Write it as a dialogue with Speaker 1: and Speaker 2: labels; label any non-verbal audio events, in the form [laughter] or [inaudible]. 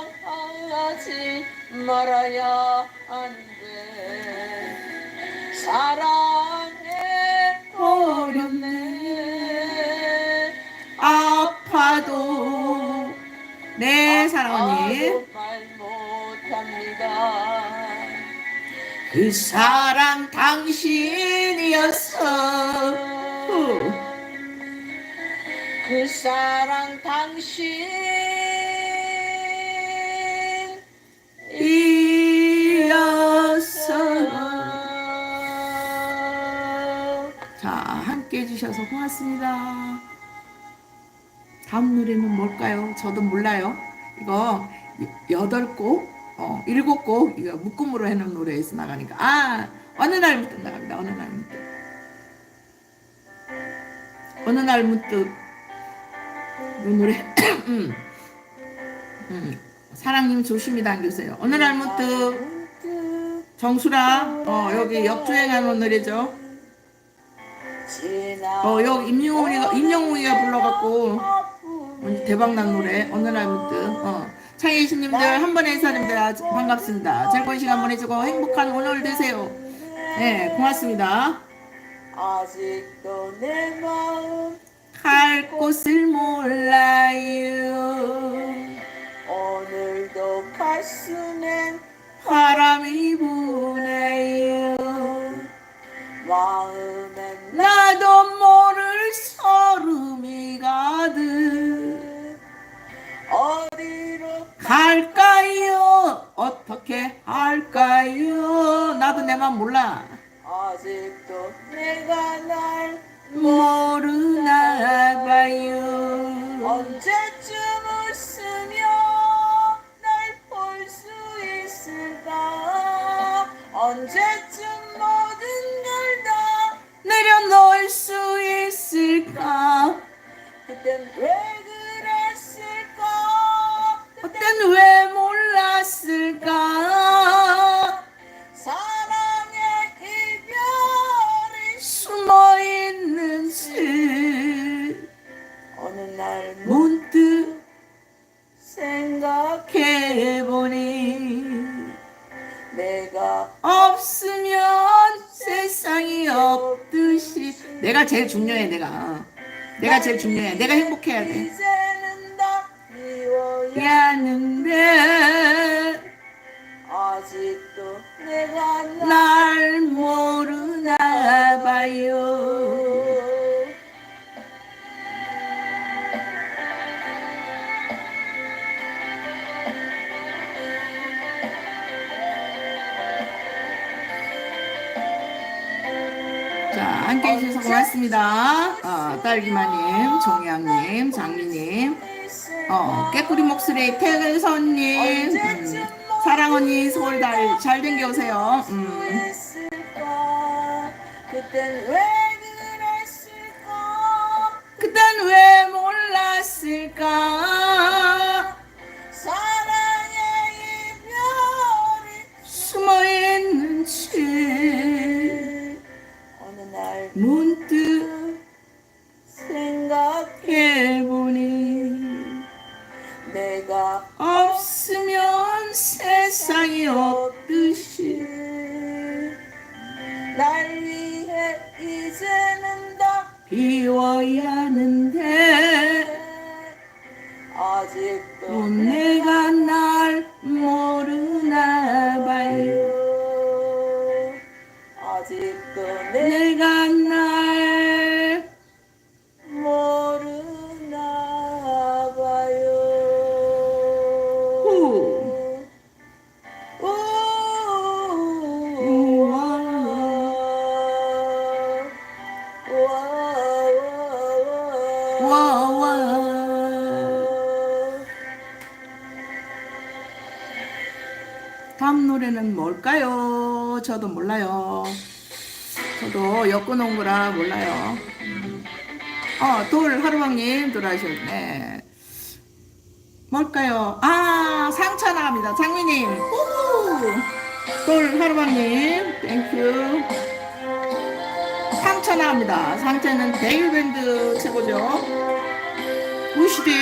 Speaker 1: 사랑하지 말아야 한대. 사랑에 어렵네.
Speaker 2: 아파도 네
Speaker 1: 아파도 말 못합니다.
Speaker 2: 그 사랑 당신이었어 후.
Speaker 1: 그 사랑 당신
Speaker 2: 함께 해주셔서 고맙습니다. 다음 노래는 뭘까요? 저도 몰라요. 이거 여덟 곡 어, 일곱 곡 이거 묶음으로 해놓은 노래에서 나가니까. 아 어느 날 문득 나갑니다. 어느 날 문득 어느 날 문득 이 노래. [clears throat] 음. 음. 사랑님 조심히 당기세요. 어느 날 문득 정수라 어 여기 역주행하는 노래죠 어 여기 임영웅이가 임영웅이가 불러갖고 오늘 대박 난 노래. 어느 날 문득 어. 창의 신님들 한 번의 사람들 아주 반갑습니다. 즐거운 시간 보내주고 행복한 오늘 되세요. 네 고맙습니다.
Speaker 1: 아직도 내 마음
Speaker 2: 갈 곳을 몰라요.
Speaker 1: 오늘도 가슴엔
Speaker 2: 바람이 부네요.
Speaker 1: 마음엔
Speaker 2: 나도 모를 소름이 가득
Speaker 1: 어디로
Speaker 2: 갈까요? 어떻게 할까요? 나도 내 맘 몰라.
Speaker 1: 아직도 내가 날
Speaker 2: 모르나 봐요.
Speaker 1: 언제
Speaker 2: 없듯이. 내가 제일 중요해 내가. 내가 제일 중요해. 내가 행복해야 돼.
Speaker 1: 이제는 다 미워야
Speaker 2: 미안한데
Speaker 1: 아직도 내가 날
Speaker 2: 자 함께 해주셔서 고맙습니다 어, 딸기마님 종양님 장미님 어, 깨꾸리 목소리 태근선님 음, 사랑 언니 서울 달 잘 댕겨오세요 음.
Speaker 1: 날 위해 이제는 다
Speaker 2: 비워야 하는데
Speaker 1: 아직도
Speaker 2: 또 내가 날모 다음 노래는 뭘까요? 저도 몰라요. 저도 엮어놓은 거라 몰라요. 음. 어, 돌 하루방님 돌아오셨네. 뭘까요? 아, 상처 나갑니다. 장미님. 우후. 돌 하루방님, 땡큐. 상처 나갑니다. 상처는 데일밴드 최고죠. 우시디